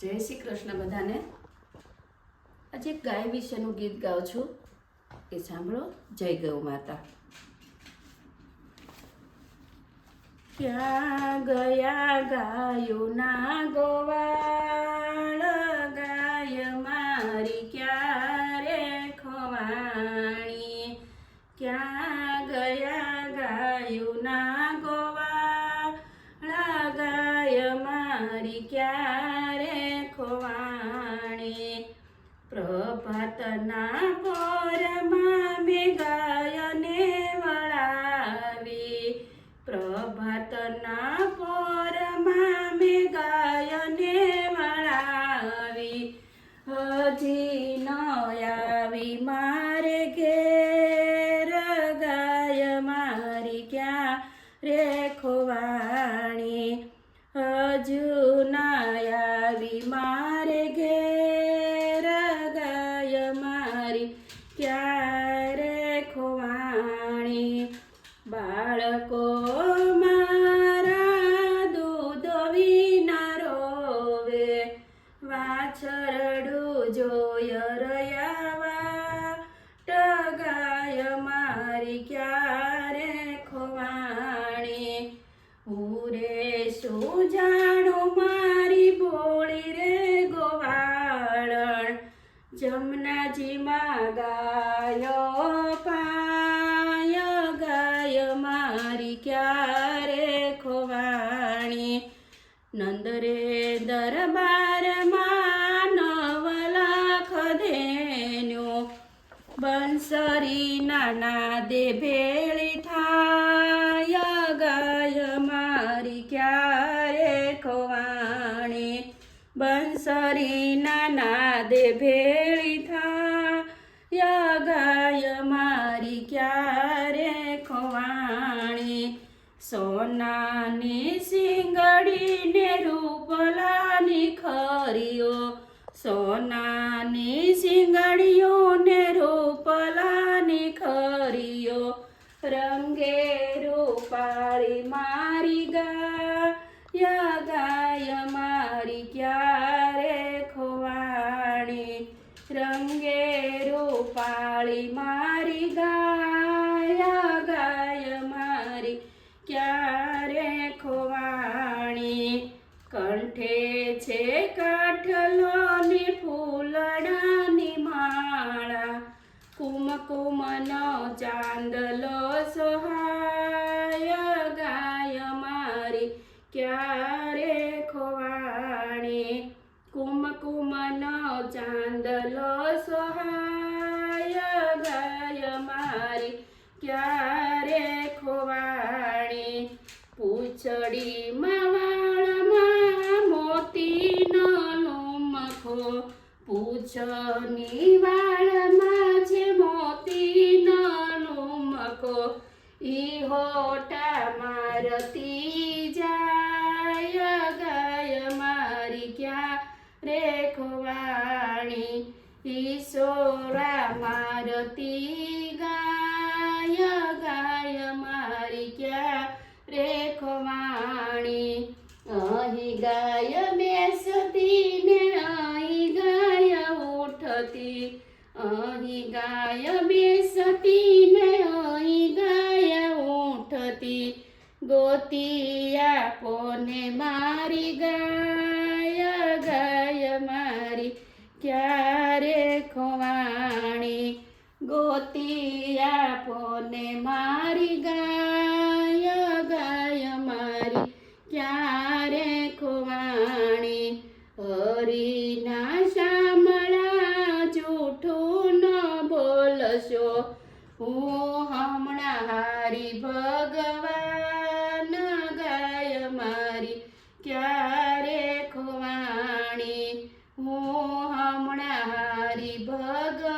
જય શ્રી કૃષ્ણ બધાને. આજે ગાય વિશેનું ગીત ગાઉં છું. એ સાંભળો, જય ગૌ માતા. ક્યાં ગયા ગાયોના ગોવાળ? ગાય મારી ક્યારે ખવાણી? ક્યાં ક્યારે ખોવાણી? પ્રભાતના પોરમાં મેં ગાયને વળાવી પ્રભાતના પોરમાં મેં ગાયને વળાવી. હજી ન આવી મારે ઘેર ગાય મારી ક્યાં રે ખોવાણી? હજુ શું જાણું મારી ભોળી રે ગોવાળણ. જમનાજીમાં ગાયો પાય, ગાય મારી ક્યારે ખોવાણી? નંદરે દરબારમાં નવ લાખ ધેન્યો બંસરી નાના દે સોનાની સિંગડીને રૂપલાની ખરીઓ, સોનાની સિંગડીઓને રૂપલાની ખરીઓ, રંગે રૂપાળી મારી ગાય ગાય મારી ક્યારે ખોવાણી, રંગે રૂપાળી મારી ગાય ક્યારે ખોવાણી? કંઠે છે કાઠલોની ફૂલડાની માળા. કુમકુમનો ચાંદલો સોહાય ગાય મારી. ક્યારે ખોવાણી? કુમકુમનો ચાંદલો સોહાય ગાય મારી. ક્યારે ખોવાણી પૂછડીમાં વાળમાં મોતીનો લોમખો પૂછની વાળમાં છે મોતીનો લોમખો ઈ હોટા મારતી જાય, ગાય મારી ક્યાં રે ખોવાણી ઈશોરા મારતી ગાય ગાય મારી ક્યાં રે ખવાણી. અહીં ગાય બેસતી ને અહીં ગાય ઉઠતી. અહીં ગાય બેસતી ને અહીં ગાય ઉઠતી. ગોતિયા પોને મારી ગાય ગાય મારી ક્યારે મારી ક્યારે ખોવાણી? હરીના શામળા જૂઠું ન બોલશો. હું હમણાં હારી ભગવાન ગાય મારી. ક્યારે ખોવાણી? હું હમણાં હારી ભગવાન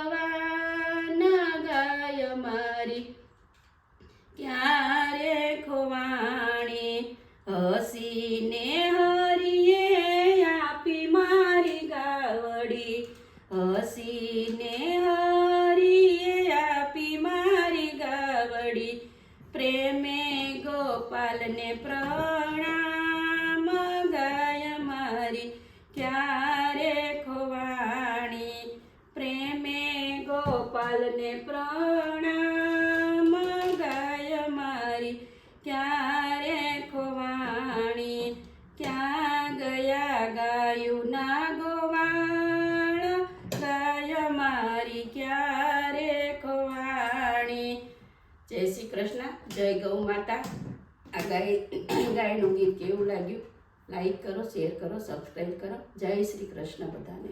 રાણે હસીને હરિયે આપી મારી ગાવડી. હસીને હરિયે આપી મારી ગાવડી. પ્રેમે ગોપાલને પ્રણામ ગાય મારી. ક્યારે ખોવાણી? પ્રેમે ગોપાલને પ્રણ જય શ્રી કૃષ્ણ, જય ગૌ માતા. આ ગાય, ગાયનું ગીત કેવું લાગ્યું? લાઈક કરો શેર કરો સબસ્ક્રાઈબ કરો. જય શ્રી કૃષ્ણ બધાને.